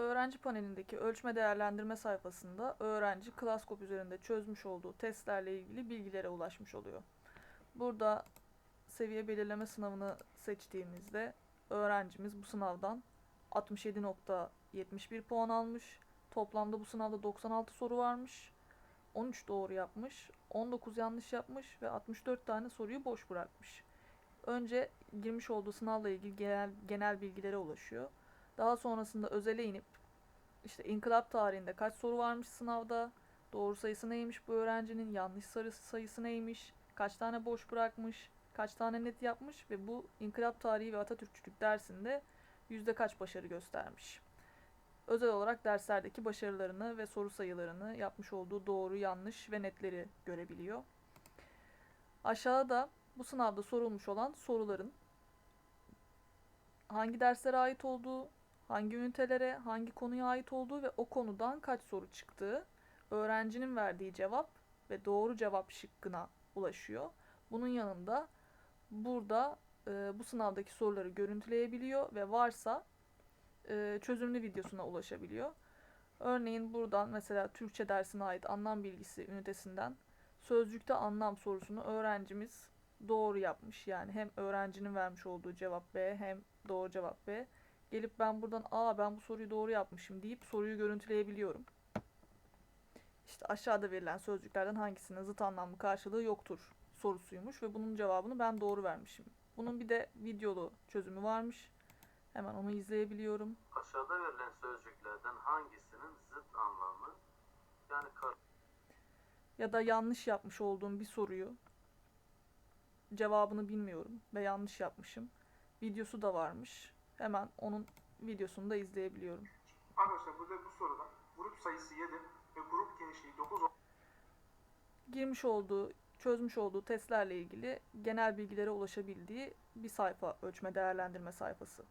Öğrenci panelindeki ölçme değerlendirme sayfasında öğrenci Klaskop üzerinde çözmüş olduğu testlerle ilgili bilgilere ulaşmış oluyor. Burada seviye belirleme sınavını seçtiğimizde öğrencimiz bu sınavdan 67.71 puan almış. Toplamda bu sınavda 96 soru varmış. 13 doğru yapmış, 19 yanlış yapmış ve 64 tane soruyu boş bırakmış. Önce girmiş olduğu sınavla ilgili genel, genel bilgilere ulaşıyor. Daha sonrasında özele inip işte inkılap tarihinde kaç soru varmış sınavda, doğru sayısı neymiş bu öğrencinin, yanlış sayısı, neymiş, kaç tane boş bırakmış, kaç tane net yapmış ve bu inkılap tarihi ve Atatürkçülük dersinde yüzde kaç başarı göstermiş. Özel olarak derslerdeki başarılarını ve soru sayılarını, yapmış olduğu doğru, yanlış ve netleri görebiliyor. Aşağıda bu sınavda sorulmuş olan soruların hangi derslere ait olduğu, hangi ünitelere, hangi konuya ait olduğu ve o konudan kaç soru çıktığı, öğrencinin verdiği cevap ve doğru cevap şıkkına ulaşıyor. Bunun yanında burada e, bu sınavdaki soruları görüntüleyebiliyor ve varsa e, çözümlü videosuna ulaşabiliyor. Örneğin buradan mesela Türkçe dersine ait anlam bilgisi ünitesinden sözcükte anlam sorusunu öğrencimiz doğru yapmış. Yani hem öğrencinin vermiş olduğu cevap B hem doğru cevap B. Gelip ben buradan aa ben bu soruyu doğru yapmışım deyip soruyu görüntüleyebiliyorum. İşte aşağıda verilen sözcüklerden hangisinin zıt anlamlı karşılığı yoktur sorusuymuş ve bunun cevabını ben doğru vermişim. Bunun bir de videolu çözümü varmış. Hemen onu izleyebiliyorum. Aşağıda verilen sözcüklerden hangisinin zıt anlamı yani kar- Ya da yanlış yapmış olduğum bir soruyu cevabını bilmiyorum ve yanlış yapmışım. Videosu da varmış. Hemen onun videosunu da izleyebiliyorum. Arkadaşlar burada bu soruda grup sayısı 7 ve grup genişliği 9 girmiş olduğu, çözmüş olduğu testlerle ilgili genel bilgilere ulaşabildiği bir sayfa, ölçme değerlendirme sayfası.